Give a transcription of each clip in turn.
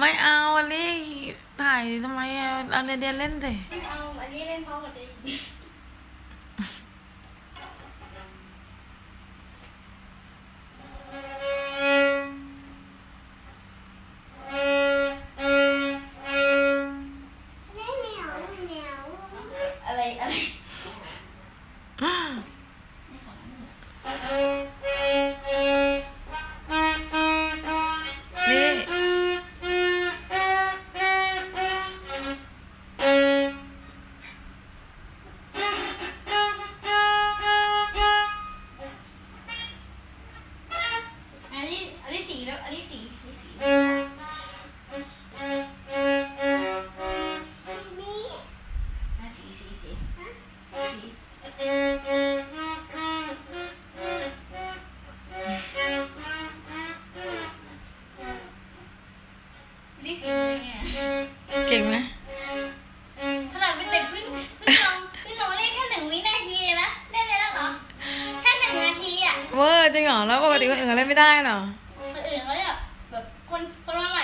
ไม่เอาอันนี้ถ่ายทำไมอะเอาเดียนเล่นสิ ไม่เอา อันนี้เล่นพร้อมกับเจ นี้สีแล้วอันนี้สีอันนี้สีมีอะสีสีสีสีอันนี้สีเป็นไงเก่งไหมขนาดเป็นเด็กเพิ่งเพิ่งลองเพิ่งลองเล่นแค่หนึ่งวินาทีเองนะเล่นได้แล้วเหรอแค่หนึ่งนาทีอะ เวอร์จริงเหรอ แล้วปกติคนอื่นเขาเล่นไม่ได้เหรอ คนอื่นเขาเนี่ยแบบคนคนมาให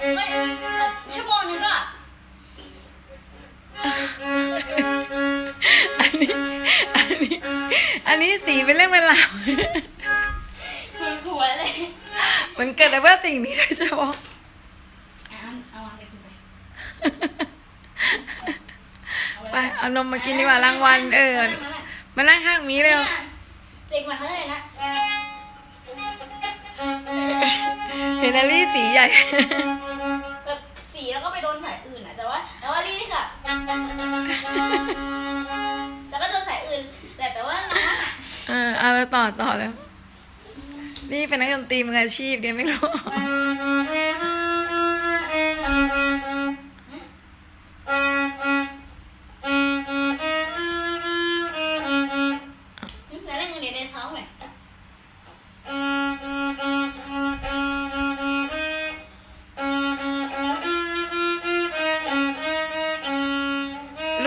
ม่ชั่วโมงนึงก็อันนี้ อันนี้ อันนี้สีเป็นเรื่องเป็นราวหัวเลยมันเกิดอะไรเพื่อสิ่งนี้โดยเฉพาะเอาอาวางไปกินไปไปเอานมมากินดีกว่ารางวัลเออมานั่งข้างมีเร็วเด็กมาเท่าไหร่นะเห็นารี่สีใหญ่ แล้วก็โดนสายอื่นแต่แต่ว่าน้องอะเออเอาแล้วต่อต่อแล้ว นี่เป็นนักดนตรีมืออาชีพเดียวไม่รู้ แล้วเล่นเงินเดือนในเท้าไหม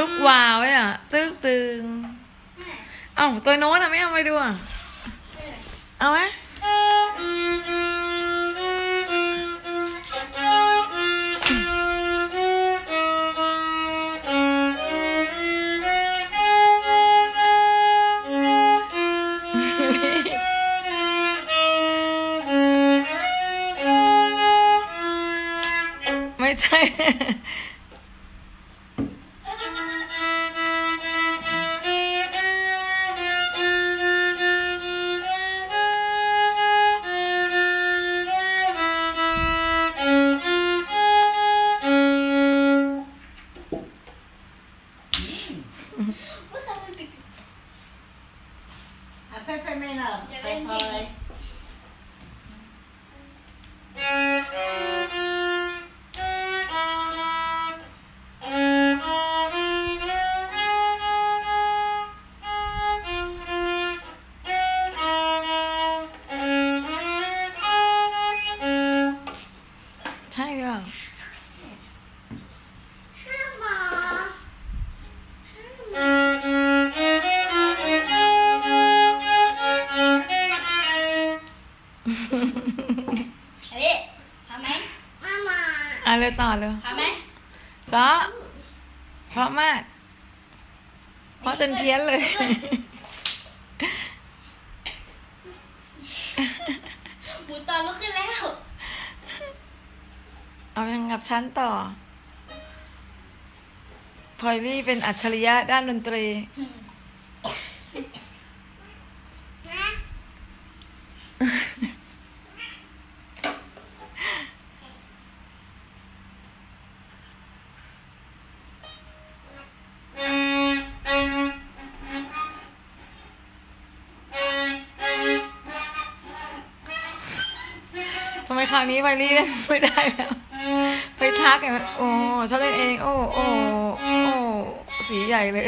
ลูกวาวเนี่ยอะตึ้งตึงเอ้าตัวโน้นอะไม่เอาไปดูอะเอาไหมไม่ใช่ ว่าทำไมปิด À, phê phê mê nè, Dạ, phê lên phơi. gì? ใช่หรือเปล่าห้า เลยต่อเลยทำไหมเพราะ เพราะมาก เพราะจนเพี้ยนเลย หมูตอนลุกขึ้นแล้ว เอายังกับชั้นต่อพลอยลี่เป็นอัจฉริยะด้านดนตรี มคราวนี้ไวลี่เล่นไม่ได้แล้วไปทักอย่างนั้นโอ้ชอบเล่นเอง โอ้โอ้โอ้สีใหญ่เลย